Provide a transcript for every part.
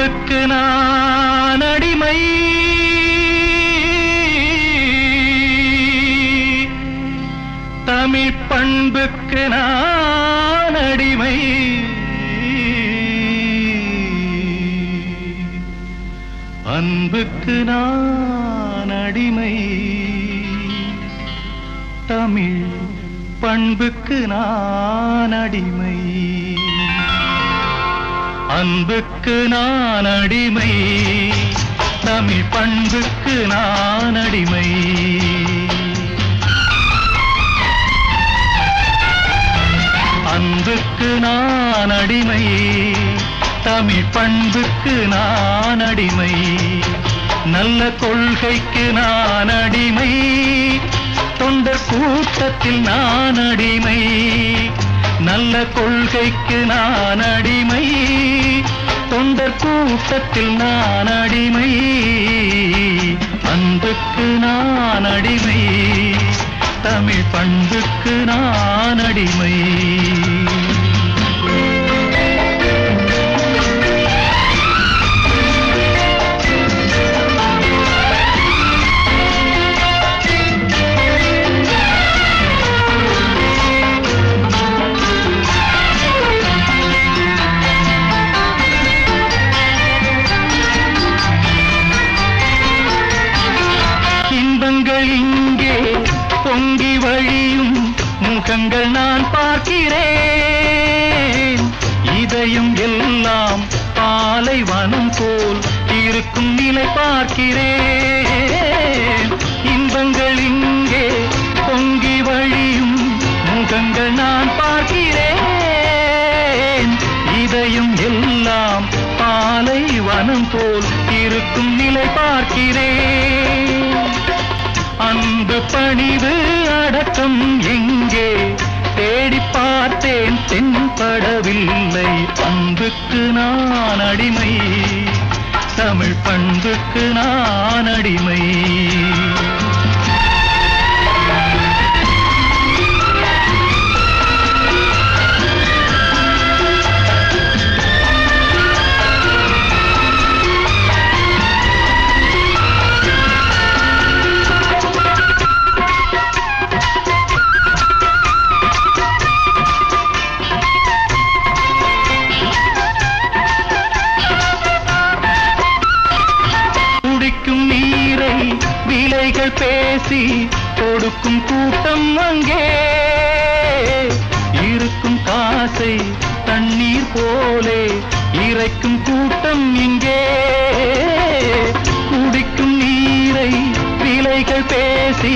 அன்புக்கு நான் அடிமை. தமிழ் பண்புக்கு நான் அடிமை. அன்புக்கு நான் அடிமை. தமிழ் பண்புக்கு நான் அடிமை. அன்புக்கு நான் அடிமை தமிழ் பண்புக்கு நான் அடிமை அன்புக்கு நான் அடிமை தமிழ் பண்புக்கு நான் அடிமை நல்ல கொள்கைக்கு நான் அடிமை தொண்டர் கூட்டத்தில் நான் அடிமை நல்ல கொள்கைக்கு நான் அடிமை. தொண்டர் கூட்டத்தில் நான் அடிமை. அன்புக்கு நான் அடிமை. தமிழ் பண்புக்கு நான் அடிமை. பக்கங்கள் நான் பார்க்கிறேன். இதயம் எல்லாம் பாலைவனம் போல் இருக்கும் நிலை பார்க்கிறேன். இன்பங்கள் இங்கே பொங்கி வழியும் முகங்கள் நான் பார்க்கிறேன். இதயம் எல்லாம் பாலைவனம் போல் இருக்கும் நிலை பார்க்கிறேன். அன்பு பணிவு அடக்கம் படவில்லை. அன்புக்கு நான் அடிமை. தமிழ் பண்புக்கு நான் அடிமை. விலைகள் பேசி கொடுக்கும் கூட்டம் அங்கே. இருக்கும் காசை தண்ணீர் போலே இறைக்கும் கூட்டம் இங்கே. குடிக்கும் நீரை விலைகள் பேசி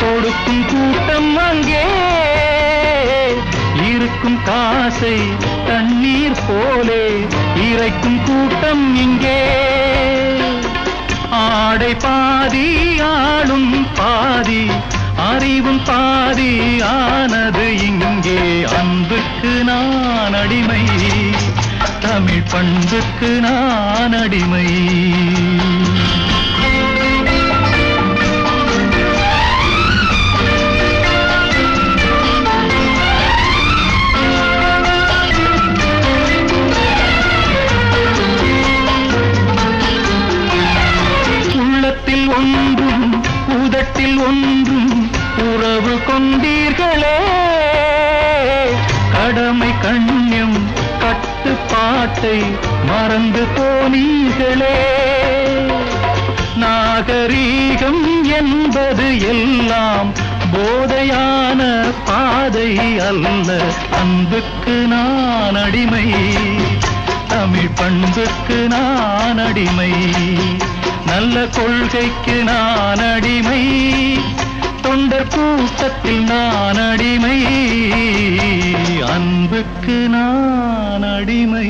கொடுக்கும் கூட்டம் அங்கே. இருக்கும் காசை தண்ணீர் போலே இறைக்கும் கூட்டம் இங்கே. ஆடை பா பாதி ஆளும் பாதி அறிவும் பாதி ஆனது இங்கே அன்புக்கு நான் அடிமை தமிழ் பண்புக்கு நான் அடிமை கொண்டீர்களே கடமை கண்ணியம் கட்டுப்பாட்டை மறந்து போனீர்களே. நாகரீகம் என்பது எல்லாம் போதையான பாதை அல்ல. அன்புக்கு நான் அடிமை தமிழ் பண்புக்கு நான் அடிமை. நல்ல கொள்கைக்கு நான் தொண்டர் கூட்டத்தில் நான் அடிமை அன்புக்கு நான் அடிமை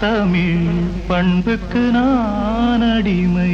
தமிழ் பண்புக்கு நான் அடிமை